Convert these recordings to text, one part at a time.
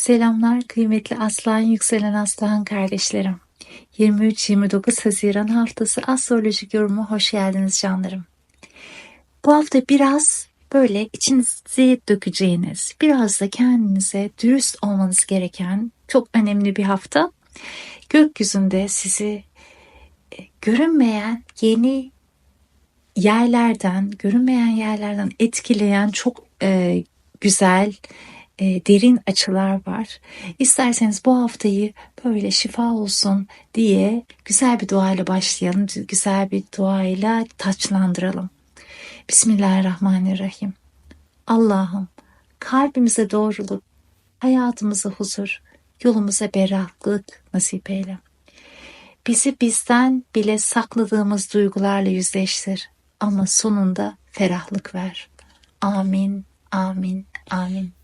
Selamlar kıymetli Aslan Yükselen Aslan kardeşlerim. 23-29 Haziran haftası astrolojik yorumu hoş geldiniz canlarım. Bu hafta biraz böyle içinizi dökeceğiniz, biraz da kendinize dürüst olmanız gereken çok önemli bir hafta. Gökyüzünde sizi e, görünmeyen yeni yerlerden, görünmeyen yerlerden etkileyen çok e, güzel, e, derin açılar var. İsterseniz bu haftayı böyle şifa olsun diye güzel bir duayla başlayalım. Güzel bir duayla taçlandıralım. Bismillahirrahmanirrahim. Allah'ım kalbimize doğruluk, hayatımıza huzur, yolumuza berraklık nasip eyle. Bizi bizden bile sakladığımız duygularla yüzleştir ama sonunda ferahlık ver. Amin, amin, amin.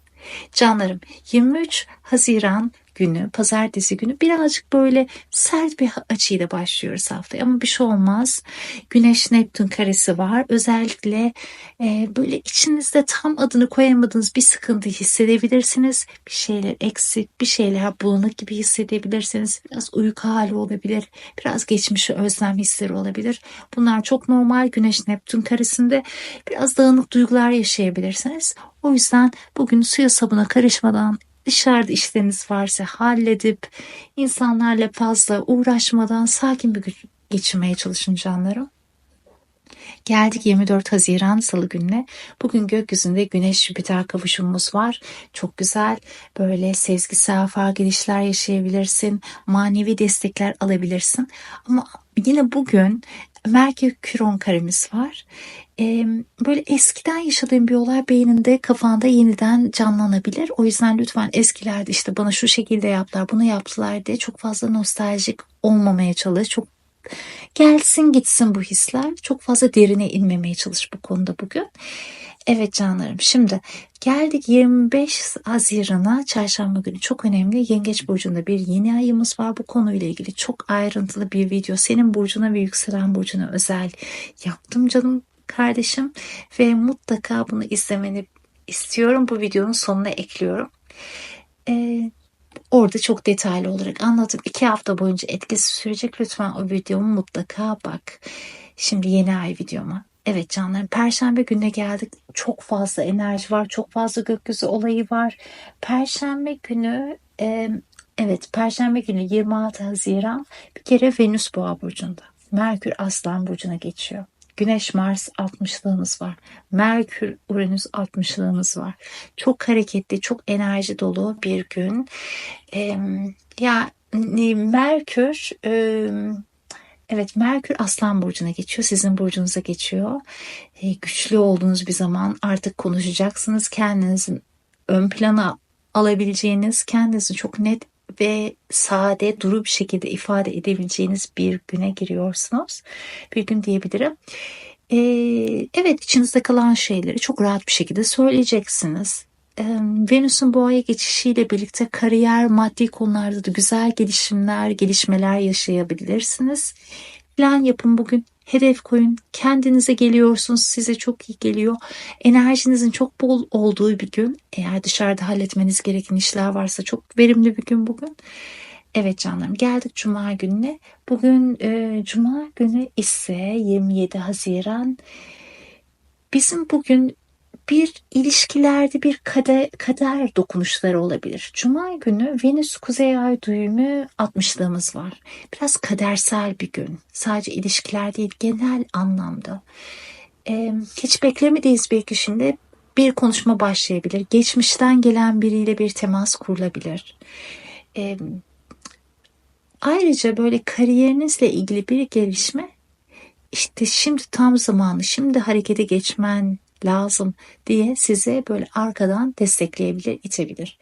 Canlarım 23 Haziran günü, pazartesi günü birazcık böyle sert bir açıyla başlıyoruz haftaya ama bir şey olmaz. Güneş Neptün karesi var. Özellikle e, böyle içinizde tam adını koyamadığınız bir sıkıntı hissedebilirsiniz. Bir şeyler eksik, bir şeyler bulanık gibi hissedebilirsiniz. Biraz uyku hali olabilir. Biraz geçmişi özlem hisleri olabilir. Bunlar çok normal. Güneş Neptün karesinde biraz dağınık duygular yaşayabilirsiniz. O yüzden bugün suya sabuna karışmadan dışarıda işleriniz varsa halledip insanlarla fazla uğraşmadan sakin bir gün geçirmeye çalışın canlarım. Geldik 24 Haziran Salı gününe. Bugün gökyüzünde Güneş Jüpiter kavuşumumuz var. Çok güzel böyle sezgisel fark edişler yaşayabilirsin. Manevi destekler alabilirsin. Ama yine bugün Merkür Küron karemiz var. Ee, böyle eskiden yaşadığın bir olay beyninde kafanda yeniden canlanabilir. O yüzden lütfen eskilerde işte bana şu şekilde yaptılar bunu yaptılar diye çok fazla nostaljik olmamaya çalış. Çok gelsin gitsin bu hisler. Çok fazla derine inmemeye çalış bu konuda bugün. Evet canlarım şimdi geldik 25 Haziran'a çarşamba günü çok önemli Yengeç Burcu'nda bir yeni ayımız var bu konuyla ilgili çok ayrıntılı bir video senin burcuna ve yükselen burcuna özel yaptım canım kardeşim ve mutlaka bunu izlemeni istiyorum bu videonun sonuna ekliyorum. Ee, orada çok detaylı olarak anlattım. iki hafta boyunca etkisi sürecek. Lütfen o videomu mutlaka bak. Şimdi yeni ay videoma. Evet canlarım Perşembe gününe geldik. Çok fazla enerji var. Çok fazla gökyüzü olayı var. Perşembe günü e, evet Perşembe günü 26 Haziran bir kere Venüs Boğa burcunda. Merkür Aslan burcuna geçiyor. Güneş Mars 60'lığımız var. Merkür Uranüs 60'lığımız var. Çok hareketli, çok enerji dolu bir gün. Ee, ya Merkür e, Evet Merkür Aslan Burcu'na geçiyor. Sizin burcunuza geçiyor. E, güçlü olduğunuz bir zaman artık konuşacaksınız. Kendinizin ön plana alabileceğiniz, kendinizi çok net ve sade, duru bir şekilde ifade edebileceğiniz bir güne giriyorsunuz. Bir gün diyebilirim. Ee, evet içinizde kalan şeyleri çok rahat bir şekilde söyleyeceksiniz. Venüs'ün boğaya geçişiyle birlikte kariyer, maddi konularda da güzel gelişimler, gelişmeler yaşayabilirsiniz. Plan yapın bugün hedef koyun. Kendinize geliyorsunuz. Size çok iyi geliyor. Enerjinizin çok bol olduğu bir gün. Eğer dışarıda halletmeniz gereken işler varsa çok verimli bir gün bugün. Evet canlarım geldik Cuma gününe. Bugün e, Cuma günü ise 27 Haziran. Bizim bugün bir ilişkilerde bir kader, kader dokunuşları olabilir. Cuma günü Venüs Kuzey Ay düğümü 60'lığımız var. Biraz kadersel bir gün. Sadece ilişkiler değil genel anlamda. Ee, hiç beklemediğiniz bir kişinin bir konuşma başlayabilir. Geçmişten gelen biriyle bir temas kurulabilir. Ee, ayrıca böyle kariyerinizle ilgili bir gelişme işte şimdi tam zamanı, şimdi harekete geçmen lazım diye size böyle arkadan destekleyebilir, itebilir.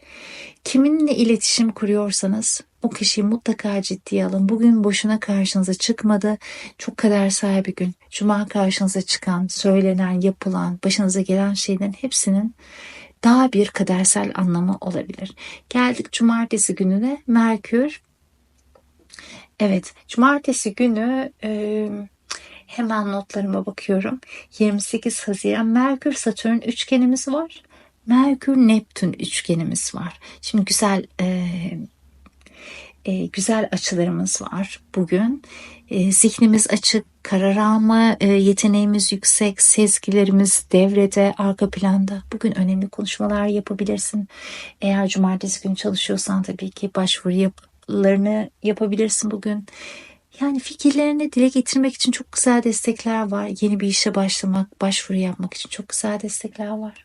Kiminle iletişim kuruyorsanız o kişiyi mutlaka ciddiye alın. Bugün boşuna karşınıza çıkmadı. Çok kadersel bir gün. Cuma karşınıza çıkan, söylenen, yapılan, başınıza gelen şeylerin hepsinin daha bir kadersel anlamı olabilir. Geldik cumartesi gününe. Merkür Evet, cumartesi günü e, Hemen notlarıma bakıyorum. 28 Haziran Merkür Satürn üçgenimiz var. Merkür Neptün üçgenimiz var. Şimdi güzel e, e, güzel açılarımız var bugün. E, zihnimiz açık, karar alma e, yeteneğimiz yüksek, sezgilerimiz devrede, arka planda. Bugün önemli konuşmalar yapabilirsin. Eğer cumartesi günü çalışıyorsan tabii ki başvuru yapılarını yapabilirsin bugün. Yani fikirlerini dile getirmek için çok güzel destekler var. Yeni bir işe başlamak, başvuru yapmak için çok güzel destekler var.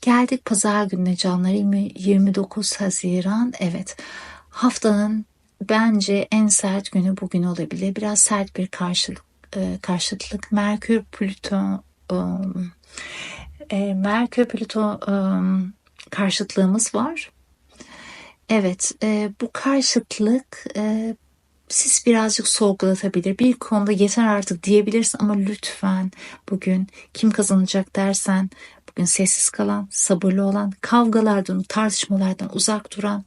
Geldik pazar gününe canlar 29 Haziran. Evet haftanın bence en sert günü bugün olabilir. Biraz sert bir karşılık e, karşıtlık. Merkür Plüton um, e, Merkür Plüton um, karşıtlığımız var. Evet e, bu karşıtlık e, siz birazcık sorgulatabilir. Bir konuda yeter artık diyebilirsin ama lütfen bugün kim kazanacak dersen bugün sessiz kalan, sabırlı olan, kavgalardan, tartışmalardan uzak duran,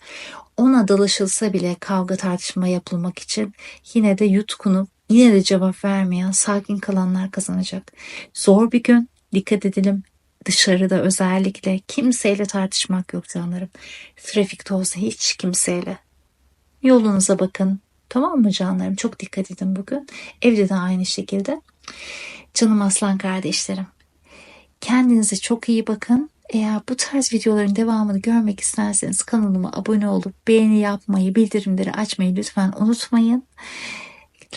ona dalışılsa bile kavga tartışma yapılmak için yine de yutkunup yine de cevap vermeyen sakin kalanlar kazanacak. Zor bir gün. Dikkat edelim. Dışarıda özellikle kimseyle tartışmak yok canlarım. Trafikte olsa hiç kimseyle. Yolunuza bakın. Tamam mı canlarım? Çok dikkat edin bugün. Evde de aynı şekilde. Canım aslan kardeşlerim. Kendinize çok iyi bakın. Eğer bu tarz videoların devamını görmek isterseniz kanalıma abone olup beğeni yapmayı, bildirimleri açmayı lütfen unutmayın.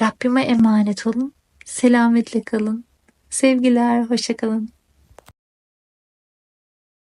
Rabbime emanet olun. Selametle kalın. Sevgiler, hoşçakalın.